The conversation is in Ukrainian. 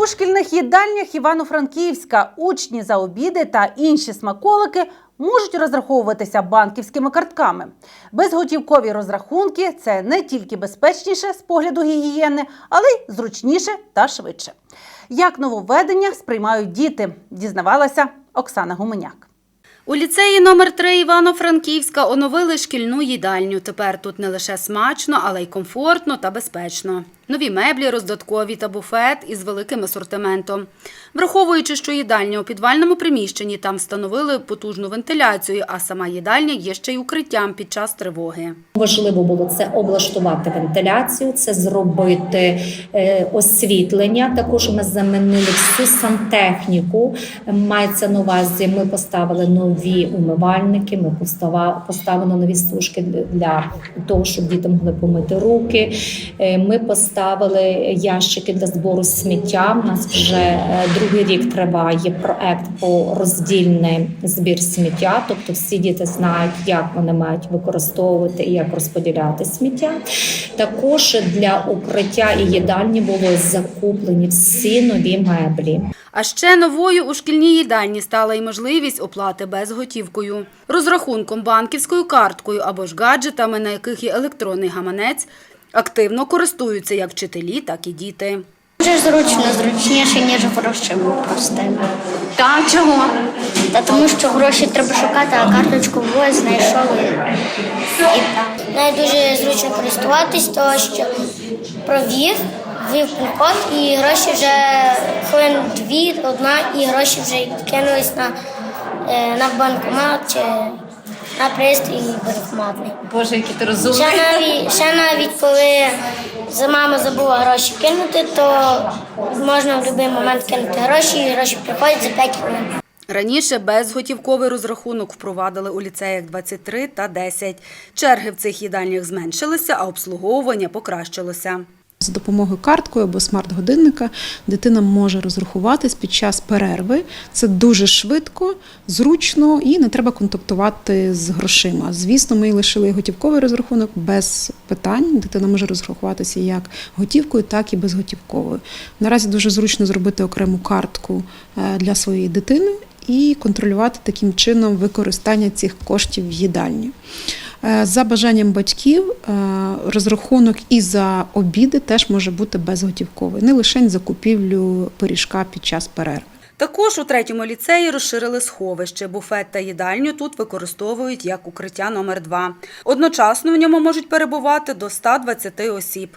У шкільних їдальнях Івано-Франківська учні за обіди та інші смаколики можуть розраховуватися банківськими картками. Безготівкові розрахунки це не тільки безпечніше з погляду гігієни, але й зручніше та швидше. Як нововведення сприймають діти, дізнавалася Оксана Гуменяк. У ліцеї номер 3 Івано-Франківська оновили шкільну їдальню. Тепер тут не лише смачно, але й комфортно та безпечно. Нові меблі, роздаткові та буфет із великим асортиментом. Враховуючи, що їдальня у підвальному приміщенні там встановили потужну вентиляцію, а сама їдальня є ще й укриттям під час тривоги. Важливо було це облаштувати вентиляцію, це зробити е, освітлення. Також ми замінили всю сантехніку. Мається на увазі, ми поставили нові умивальники, ми поставили нові стужки для того, щоб діти могли помити руки. Е, Ми поставили ящики для збору сміття. У нас вже е, другий рік триває проект по роздільний збір сміття. Тобто всі діти знають, як вони мають використовувати і як розподіляти сміття. Також для укриття і їдальні були закуплені всі нові меблі. А ще новою у шкільній їдальні стала й можливість оплати безготівкою. Розрахунком банківською карткою або ж гаджетами, на яких є електронний гаманець, активно користуються як вчителі, так і діти. Дуже зручно, зручніше, ніж грошима простими. Так, чого? Та тому що гроші треба шукати, а карточку в знайшов і, і так. Нею дуже зручно користуватись, тому що провів, ввів код і гроші вже хвилин дві, одна, і гроші вже кинулись на, е, на банкомат чи на пристрій банкоматний. Боже, який ти розумний. Ще навіть, ще навіть коли за мама забула гроші кинути, то можна в будь-який момент кинути гроші, і гроші приходять за 5 хвилин. Раніше безготівковий розрахунок впровадили у ліцеях 23 та 10. Черги в цих їдальнях зменшилися, а обслуговування покращилося. За допомогою карткою або смарт-годинника дитина може розрахуватись під час перерви. Це дуже швидко, зручно і не треба контактувати з грошима. Звісно, ми лишили готівковий розрахунок без питань. Дитина може розрахуватися як готівкою, так і безготівковою. Наразі дуже зручно зробити окрему картку е, для своєї дитини і контролювати таким чином використання цих коштів в їдальні. Е, За бажанням батьків е, розрахунок і за обіди теж може бути безготівковий, не лише закупівлю пиріжка під час перерви. Також у третьому ліцеї розширили сховище. Буфет та їдальню тут використовують як укриття номер 2 Одночасно в ньому можуть перебувати до 120 осіб.